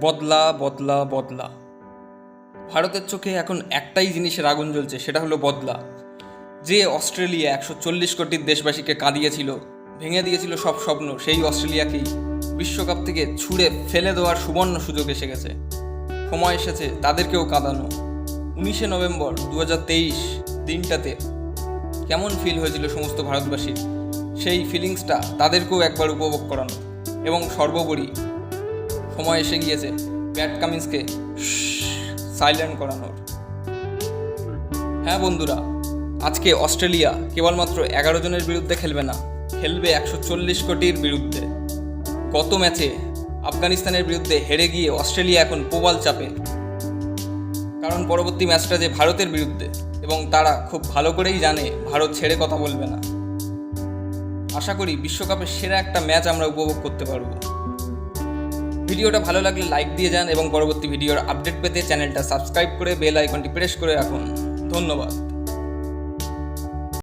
বদলা বদলা বদলা। ভারতের চোখে এখন একটাই জিনিসের আগুন জ্বলছে, সেটা হলো বদলা। যে অস্ট্রেলিয়া একশো চল্লিশ কোটির দেশবাসীকে কাঁদিয়েছিল, ভেঙে দিয়েছিল সব স্বপ্ন, সেই অস্ট্রেলিয়াকেই বিশ্বকাপ থেকে ছুঁড়ে ফেলে দেওয়ার সুবর্ণ সুযোগ এসে গেছে। সময় এসেছে তাদেরকেও কাঁদানো। উনিশে নভেম্বর দু হাজার তেইশ দিনটাতে কেমন ফিল হয়েছিল সমস্ত ভারতবাসীর? সেই ফিলিংসটা তাদেরকেও একবার উপভোগ করানো। এবং সর্বোপরি সময় এসে গিয়েছে। প্যাট কামিন্সকে সাইলেন্ট করানোর। হ্যাঁ বন্ধুরা, আজকে অস্ট্রেলিয়া কেবলমাত্র এগারো জনের বিরুদ্ধে খেলবে না, খেলবে একশো চল্লিশ কোটির বিরুদ্ধে। গত ম্যাচে আফগানিস্তানের বিরুদ্ধে হেরে গিয়ে অস্ট্রেলিয়া এখন প্রবল চাপে। কারণ পরবর্তী ম্যাচটা যে ভারতের বিরুদ্ধে, এবং তারা খুব ভালো করেই জানে, ভারত ছেড়ে কথা বলবে না। আশা করি বিশ্বকাপের সেরা একটা ম্যাচ আমরা উপভোগ করতে পারব। ভিডিওটা ভালো লাগলে লাইক দিয়ে যান এবং পরবর্তী ভিডিওর আপডেট পেতে চ্যানেলটা সাবস্ক্রাইব করে বেল আইকনটি প্রেস করে রাখুন। ধন্যবাদ।